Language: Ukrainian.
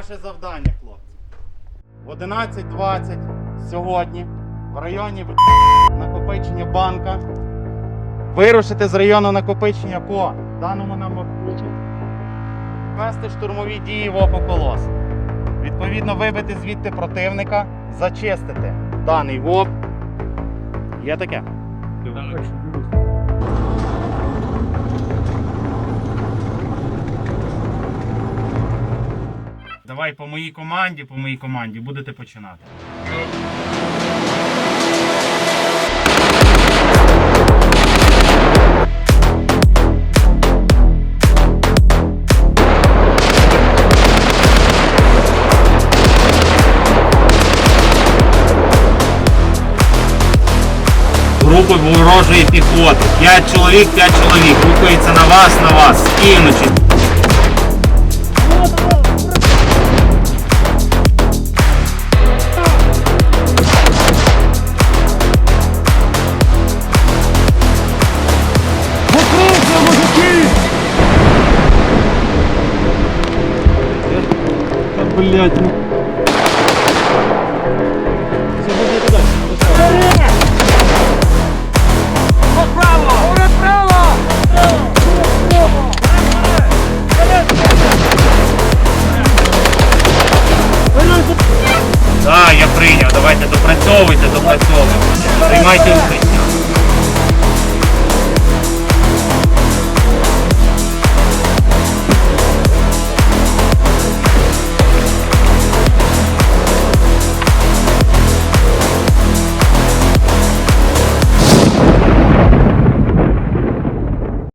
Ваше завдання, хлопці. В 11.20 сьогодні в районі накопичення банка вирушити з району накопичення по даному нам маршруті, вести штурмові дії в Опоколос. Відповідно, вибити звідти противника, зачистити даний ВОП. Є таке? Давай по моїй команді, по моїй команді будете починати. Групи ворожої піхоти. П'ять чоловік, п'ять чоловік. Рухається на вас, на вас. Скинучи. блядь. ну. Я прийняв. Давайте допрацьовуйте, допрацьовуйте. Приймайте участь.